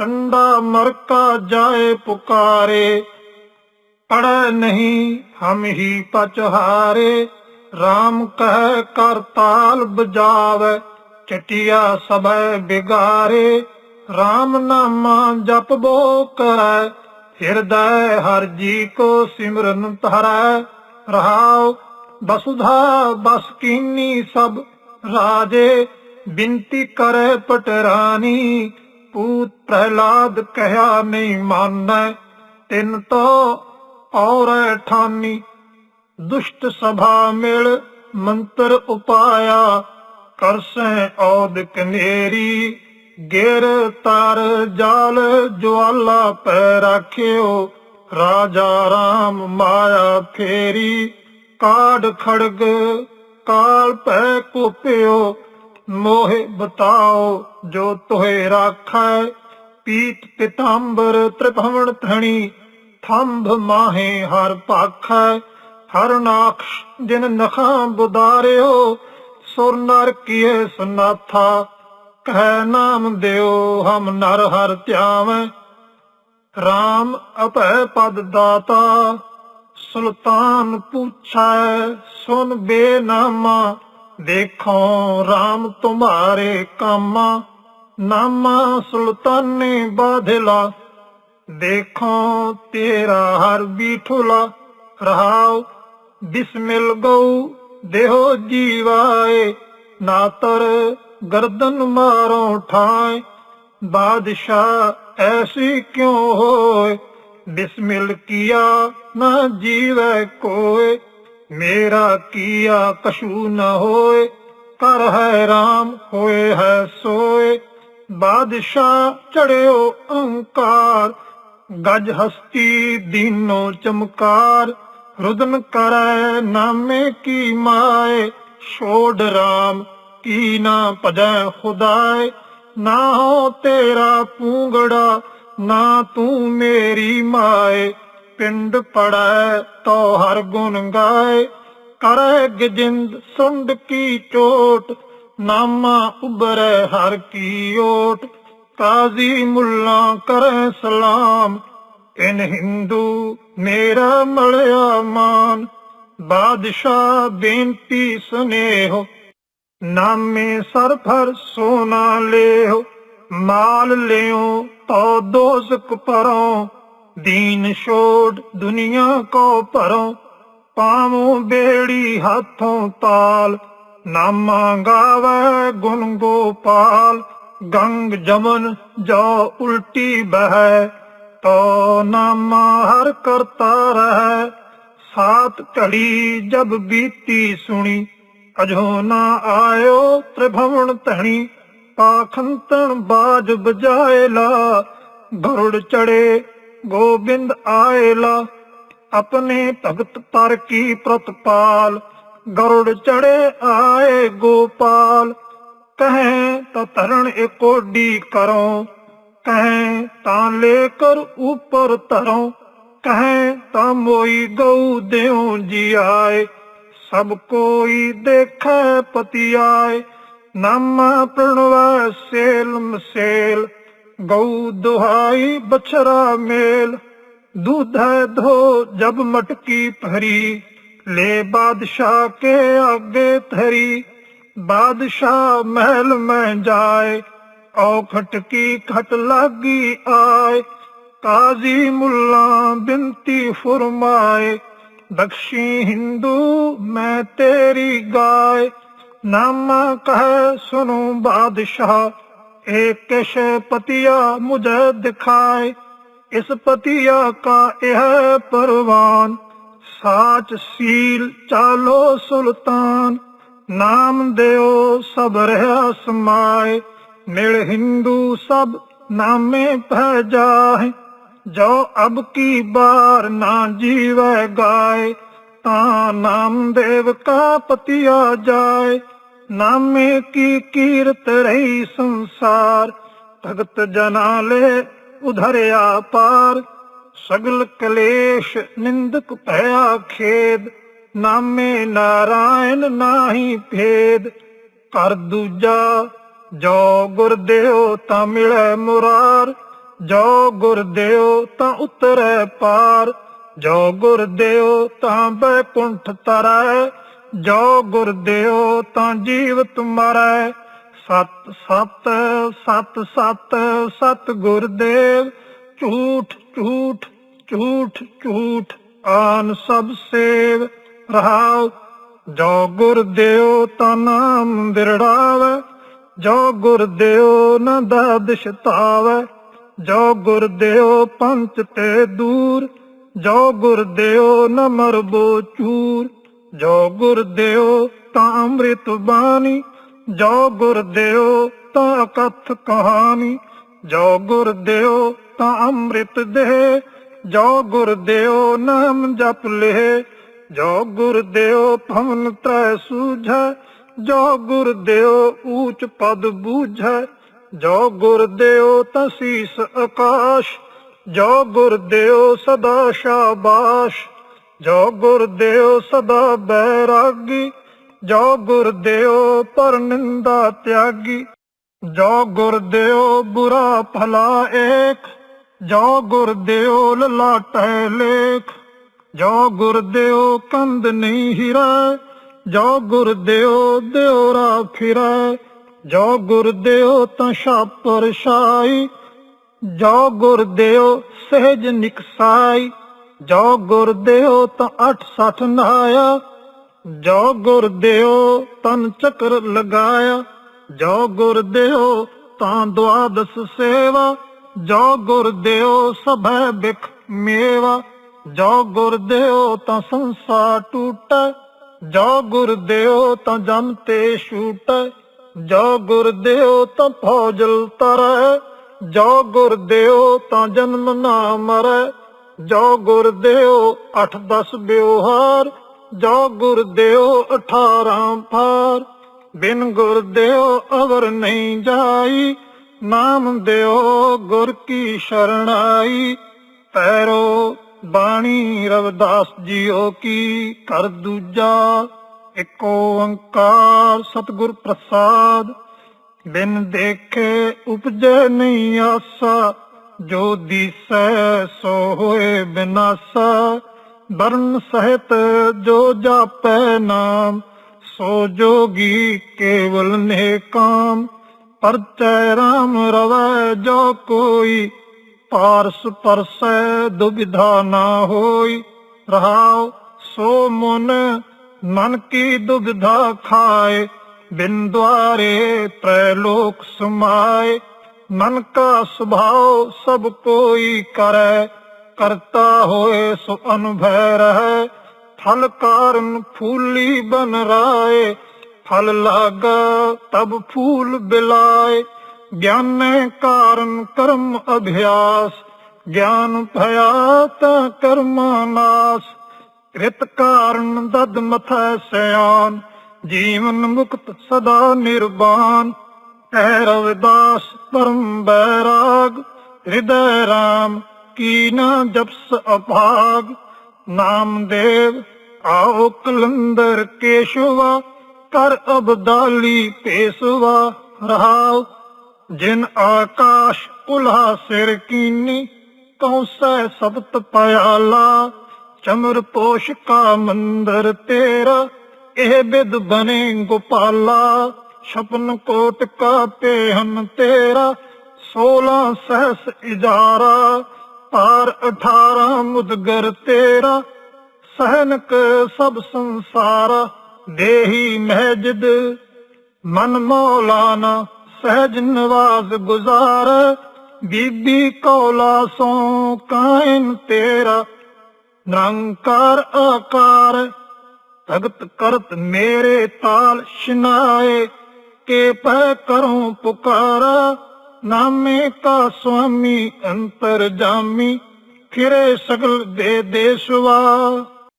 ਸੰਡਾ ਮਰਕਾ ਜਾਏ ਪੁਕਾਰੇ ਪੜੈ ਨਹੀਂ ਹਮ ਹੀ ਪਚਹਾਰੇ। RAM ਕਹਿ ਕਰ ਤਾਲ ਬਜਾਵੇ ਚਟਿਆ ਸਭੈ ਬਿਗਾਰੇ। RAM ਨਾਮਾ ਜਪ ਬੋ ਕਰੈ, ਹਿਰਦੈ ਹਰ ਜੀ ਕੋ ਸਿਮਰਨ ਧਰੈ। ਰਹਾਉ ਬਸੁਧਾ ਬਸ ਕੀਨੀ ਸਭ ਰਾਜੇ, ਬਿੰਤੀ ਕਰੈ ਪਟਰਾਨੀ। ਪੂਤ ਪ੍ਰਹਿਲਾਦ ਕਹਿਆ ਨਹੀਂ ਮਾਨੈ, ਤਿਨ ਤੋ ਔਰੈ ਠਾਨੀ। ਦੁਸ਼ਟ ਸਭਾ ਮਿਲ ਮੰਤਰ ਉਪਾਇਆ, ਕਰਸੈ ਔਦ ਕਨੇਰੀ। ਗਿਰ ਤਰ ਜਾਲ ਜਵਾਲਾ ਪੈ ਰਾਖਿਓ, ਰਾਜਾ ਰਾਮ ਮਾਇਆ ਫੇਰੀ। ਕਾੜ ਖੜਗ ਕਾਲ ਪੈ ਕੋਪਿਓ ਮੋਹਿ ਬਤਾਓ, ਜੋ ਤੋਹਿ ਰਾਖੈ। ਪੀਤ ਪਿਤਾੰਬਰ ਤ੍ਰਿਭਵਨ ਧਣੀ ਥੰਭ ਮਾਹੇ ਹਰ ਭਾਖੈ। ਹਰ ਨਾਖਸ਼ ਜਿਨ ਨਖਾਂ ਬੁਦਾਰਿਓ, ਸੁਰ ਨਰ ਕੀਏ ਸੁਨਾਥਾ। ਕਹਿ ਨਾਮ ਦਿਓ, ਹਮ ਨਰ ਹਰ ਧਿਆਵੈ। RAM ਅਭੈ ਪਦ ਦਾਤਾ, ਸੁਲਤਾਨ ਪੁੱਛੈ, ਸੁਨ ਬੇਨਾਮਾ। ਦੇਖੋ RAM ਤੁਮਾਰੇ ਕਾਮਾ, ਨਾਮਾ ਸੁਲਤਾਨੇ ਬਾਧਲਾ ਦੇਖੋ ਤੇਰਾ ਹਰ ਬੀਠੁਲਾ ਰਹਾਉ ਬਿਸਮਿਲ ਗਉ ਦੇਹੋ ਜੀਵਾਏ। ਨਾਤਰ ਗਰਦਨ ਮਾਰੋ ਠਾਏ, ਬਾਦਸ਼ਾਹ ਐਸੀ ਕਿਉਂ ਹੋਏ? ਬਿਸਮਿਲ ਕੀਆ ਨਾ ਜੀਵੈ ਕੋਏ। ਮੇਰਾ ਕੀਆ ਕਛੂ ਨ ਹੋਏ ਕਰ ਹੈ RAM ਹੋਏ ਹੈ ਸੋਏ। ਬਾਦਸ਼ਾਹ ਚੜਿਓ ਅੰਕਾਰ ਗਜ ਹਸਤੀ ਦੀਨੋ ਚਮਕਾਰ। ਰੁਦਨ ਕਰੈ ਨਾਮੇ ਕੀ ਮਾਏ, ਛੋੜ RAM ਕੀ ਨਾ ਭਜੈ ਖੁਦਾਏ। ਨਾ ਹੋ ਤੇਰਾ ਪੂੰਗੜਾ, ਨਾ ਤੂੰ ਮੇਰੀ ਮਾਏ। ਪਿੰਡ ਪੜੈ ਤੋ ਹਰ ਗੁਣ ਗਾਏ, ਕਰੈ ਗਜਿੰਦ ਸੁੰਡ ਕੀ ਚੋਟ, ਨਾਮਾ ਉਬਰੈ ਹਰ ਕੀ ਓਟ, ਕਾਜ਼ੀ ਮੁੱਲਾ ਕਰੈ ਸਲਾਮ, ਇਨ ਹਿੰਦੂ ਮੇਰਾ ਮਲਿਆ ਮਾਨ, ਬਾਦਸ਼ਾਹ ਬੇਨਤੀ ਸੁਨੇਹੋ, ਨਾਮੇ ਸਰਫਰ ਸੋਨਾ ਲਿਓ ਮਾਲ ਲਿਓ ਤੋ ਦੋਸਕ ਪਰੋਂ ਦੀਨ ਛੋੜ ਦੁਨੀਆ ਕੋ ਭਰੋਂ, ਪਾਵੋ ਬੇੜੀ ਹੱਥੋਂ ਤਾਲ। ਨਾਮਾ ਗਾਵੇ ਗੁਣ ਗੋਪਾਲ, ਗੰਗ ਜਮਨ ਜੋ ਉਲਟੀ ਬਹਿ। ਤੋ ਨਾਮਾ ਹਰ ਕਰਤਾ ਰਹਿ, ਸਾਤ ਘੜੀ ਜਬ ਬੀਤੀ ਸੁਣੀ। ਅਜੋ ਨਾ ਆਇਓ ਤ੍ਰਿਭਵਨ ਧਣੀ, ਪਾਖੰਤਨ ਬਾਜ ਬਜਾਏ ਲਾ ਗਰੁੜ ਚੜੇ ਗੋਬਿੰਦ ਆਏ ਲਾ ਆਪਣੇ ਭਗਤ ਪਰ ਕੀ ਪ੍ਰਤਪਾਲ? ਗਰੁੜ ਚੜੇ ਆਏ ਗੋਪਾਲ, ਕਹੇ ਤਾਂ ਧਰਣ ਏਕੋਡੀ ਕਰੋ, ਕਹੇ ਤਾਂ ਲੈ ਕਰ ਉਪਰ ਧਰੋ, ਕਹੇ ਤਾਂ ਮੋਈ ਗਉ ਦਿਓ ਜੀ ਆਏ ਸਭ ਕੋਈ ਦੇਖੈ ਪਤੀ ਆਏ ਨਾਮ ਪ੍ਰਣਵ ਸੇਲ। ਮਸੇਲ ਗਉ ਦੁਹਾਈ ਬਛਰਾ ਮੇਲ दूधै धो जब मटकी भरी ले बादशाह के आगे धरी बादशाह महल में जाए औखट की खट लागी आए काजी मुल्ला बिनती फुरमाए बख्शी हिंदू मैं तेरी गाय नामा कहे सुनो बादशाह ਇਹ ਕਿਛ ਪਤੀਆ ਮੁਝੇ ਦਿਖਾਏ, ਇਸ ਪਤੀਆ ਕਾ ਇਹ ਪਰਵਾਨ। ਸਾਚ ਸੀਲ ਚਾਲੋ ਸੁਲਤਾਨ, ਨਾਮ ਦਿਓ ਸਭ ਰਹਾ ਸਮਾਏ। ਮਿਲ ਹਿੰਦੂ ਸਭ ਨਾਮੇ ਭੈ ਜਾਹੇ, ਜੋ ਅਬ ਕੀ ਬਾਰ ਨਾ ਜੀਵੇ ਗਾਏ, ਤਾਂ ਨਾਮ ਦੇਵ ਕਾ ਪਤੀਆ ਜਾਏ। ਨਾਮੇ ਕੀ ਕੀਰਤ ਰਹੀ ਸੰਸਾਰ, ਭਗਤ ਜਨਾ ਲੈ ਉਧਰਿਆ ਪਾਰ। ਸਗਲ ਕਲੇਸ਼ ਨਿੰਦਕ ਭਇਆ ਖੇਦ, ਨਾਮੇ ਨਾਰਾਇਣ ਨਾਹੀ ਭੇਦ। ਕਰ ਦੂਜਾ, ਜੋ ਗੁਰਦੇਵ ਤਾਂ ਮਿਲੈ ਮੁਰਾਰ। ਜੋ ਗੁਰ ਦਿਓ ਤਾਂ ਉਤਰੈ ਪਾਰ। ਜੋ ਗੁਰ ਦਿਓ ਤਾਂ ਬੈਕੁੰਠ ਤਰੈ। ਜੋ ਗੁਰ ਦਿਓ ਤਾਂ ਜੀਵਤ ਮਰੈ। ਸਤ ਸਤ ਸਤ ਸਤ ਸਤ ਗੁਰਦੇਵ, ਝੂਠ ਝੂਠ ਝੂਠ ਝੂਠ ਆਨ ਸਭ ਸੇਵ। ਰਹਾਉ, ਜੋ ਗੁਰ ਦਿਓ ਤਾਂ ਨਾਮ ਦਿਰੜਾਵੇ ਜੋ ਗੁਰ ਦਿਓ ਨਾ ਦਾਦ ਜੋ ਗੁਰ ਦਿਓ ਪੰਚ ਤੇ ਦੂਰ। ਜੋ ਗੁਰ ਦਿਓ ਨ ਮਰਬੋ ਚੂਰ। ਜੋ ਗੁਰ ਦਿਓ ਤਾਂ ਅੰਮ੍ਰਿਤ ਬਾਣੀ, ਜੋ ਗੁਰ ਦਿਓ ਤਾਂ ਕਥ ਕਹਾਣੀ, ਜੋ ਗੁਰ ਦਿਓ ਤਾਂ ਅੰਮ੍ਰਿਤ ਦੇ ਜੋ ਗੁਰ ਦਿਓ ਨਾਮ ਜਪ ਲੇ ਜੋ ਗੁਰ ਦਿਓ ਭਵਨ ਤ੍ਰੈ ਸੂਝੈ, ਜੋ ਗੁਰ ਦਿਓ ਊਚ ਪਦ ਬੂਝੈ, ਜੋ ਗੁਰ ਦਿਓ ਤਾਂ ਆਕਾਸ਼, ਜੋ ਗੁਰ ਦਿਓ ਸਦਾ ਸ਼ਾਬਾਸ਼। ਜੋ ਗੁਰ ਦਿਓ ਸਦਾ ਬੈਰਾਗੀ, ਜੋ ਗੁਰ ਦਿਓ ਪਰ ਨਿੰਦਾ ਤਿਆਗੀ। ਜੋ ਗੁਰ ਦਿਓ ਬੁਰਾ ਭਲਾ ਏਕ ਜੋ ਗੁਰ ਦਿਓ ਲਲਾਟੈ ਲੇਖ। ਜੋ ਗੁਰ ਦਿਓ ਕੰਦ ਨਹੀਂ ਹਿਰੈ, ਜੋ ਗੁਰ ਦਿਓ ਦਿਉਰਾ ਫਿਰੈ। ਜੋ ਗੁਰ ਦਿਓ ਤਾਂ ਛਾਪਰ ਛਾਈ, ਜੋ ਗੁਰ ਦਿਓ ਸਹਿਜ ਨਿਕਸਾਈ। ਜੋ ਗੁਰ ਦਿਓ ਤਾਂ 68 ਨਾਇਆ ਜੋ ਗੁਰ ਦਿਓ ਤਨ ਚੱਕਰ ਲਗਾਇਆ, ਜੋ ਗੁਰ ਦਿਓ ਤਾਂ ਦੁਆਦਸ ਸੇਵਾ, ਜੋ ਗੁਰ ਦਿਓ ਸਭੈ ਬਿਖ ਮੇਵਾ, ਜੋ ਗੁਰ ਦਿਓ ਤਾਂ ਸੰਸਾਰ ਟੂਟੈ, ਜੋ ਗੁਰ ਦਿਓ ਤਾਂ ਜਮ ਤੇ ਛੂਟੈ, ਜੋ ਗੁਰ ਦਿਓ ਤਾਂ ਫੌਜਲ ਤਰੈ, ਜੋ ਗੁਰ ਦਿਓ ਤਾਂ ਜਨਮ ਨਾ ਮਰੈ ਜੋ ਗੁਰ ਦਿਓ 8-10 ਵਿਵਹਾਰ, ਜੋ ਗੁਰ ਦਿਓ 18 ਫਾਰ ਬਿਨ ਗੁਰ ਦਿਓ ਅਵਰ ਨਹੀਂ ਜਾਈ, ਨਾਮ ਦਿਓ ਗੁਰ ਕੀ ਸ਼ਰਣਾਈ। ਪੈਰੋ ਬਾਣੀ ਰਵਿਦਾਸ ਜੀਓ ਕੀ ਕਰ ਦੂਜਾ ਏਕ ਓੰਕਾਰ ਸਤਿਗੁਰ ਪ੍ਰਸਾਦ। ਬਿਨ ਦੇਖੇ ਉਪਜੇ ਨਹੀਂ ਆਸਾ ਜੋ ਦੀਸੈ ਸੋ ਹੋਏ ਬਿਨਾਸਾ, ਵਰਨ ਸਹਿਤ ਜੋ ਜਾਪੈ ਨਾਮ, ਸੋ ਜੋਗੀ ਕੇਵਲ ਨੇ ਕਾਮ, ਪਰਚੈ ਰਾਮ ਰਵੈ ਜੋ ਕੋਈ, ਪਾਰਸ ਪਰਸੈ ਦੁਬਿਧਾ ਨਾ ਹੋਈ। ਰਹਾਉ ਸੋ ਮਨ ਮਨ ਕੀ ਦੁਬਿਧਾ ਖਾਏ, ਬਿਨ ਦੁਆਰੇ ਤ੍ਰੈ ਸਮਾਏ। ਮਨ ਕਾ ਸੁਭਾਉ ਸਭ ਕੋਈ ਕਰੈ, ਕਰਤਾ ਹੋਏ ਸੋ ਅਨੁਭੈ ਰਹੈ। ਫਲ ਕਾਰਨ ਫੂਲੀ ਬਨ ਰਾਏ, ਫਲ ਲਾਗਾ ਤਬ ਫੂਲ ਬਿਲਾਏ। ਗਿਆਨੇ ਕਾਰਨ ਕਰਮ ਅਭਿਆਸ, ਗਿਆਨ ਭਇਆ ਤਾਂ ਕਰਮਾ ਨਾਸ। ਕ੍ਰਿਤ ਕਾਰਨ ਦਦ ਮਥੈ ਸਿਆਨ, ਜੀਵਨ ਮੁਕਤ ਸਦਾ ਨਿਰਵਾਨ। ਹੈ ਰਵਿਦਾਸ ਪਰਮ ਬੈਰਾਗ, ਹਿਰਦੈ ਰਾਮ ਕੀ ਨਾ ਜਪਸ ਅਭਾਗ ਨਾਮਦੇਵ ਆਓ ਕਲੰਦਰ ਕੇਸ਼ਵਾ, ਕਰ ਅਬਦਾਲੀ ਪੇਸਵਾ ਰਹਾਉ। ਜਿਨ ਆਕਾਸ਼ ਕੁਲਾ ਸਿਰ ਕੀਨੀ ਕੌਸੈ ਸਬਤ ਪਿਆਲਾ ਚਮਰ ਪੋਸ਼ ਕਾ ਮੰਦਰ ਤੇਰਾ, ਇਹ ਬਿਦ ਬਨੇ ਗੋਪਾਲਾ। ਛਪਨ ਕੋਟ ਕਾ ਪੇਹਨ ਤੇਰਾ 16 ਸਹਸ ਇਜਾਰਾ ਪਾਰ 18 ਮੁਦਗਰ ਤੇਰਾ, ਸਹਨਕ ਸਭ ਸੰਸਾਰ, ਦੇਹੀ ਮਹਿਜਦ, ਮਨ ਮੌਲਾਨਾ, ਸਹਿਜ ਨਵਾਜ਼ ਗੁਜ਼ਾਰ, ਬੀਬੀ ਕੌਲਾ ਸੋ ਕਾਇਮ ਤੇਰਾ, ਨਿਰੰਕਾਰ ਆਕਾਰ, ਭਗਤ ਕਰਤ ਮੇਰੇ ਤਾਲ ਸ਼ਨਾਏ ਕੇ ਪੈ ਕਰੂੰ ਪੁਕਾਰਾ ਨਾਮੇ ਕਾ ਸੁਆਮੀ ਅੰਤਰ ਜਾਮੀ ਫਿਰੇ ਸਗਲ ਦੇ ਦੇਸ਼ਵਾ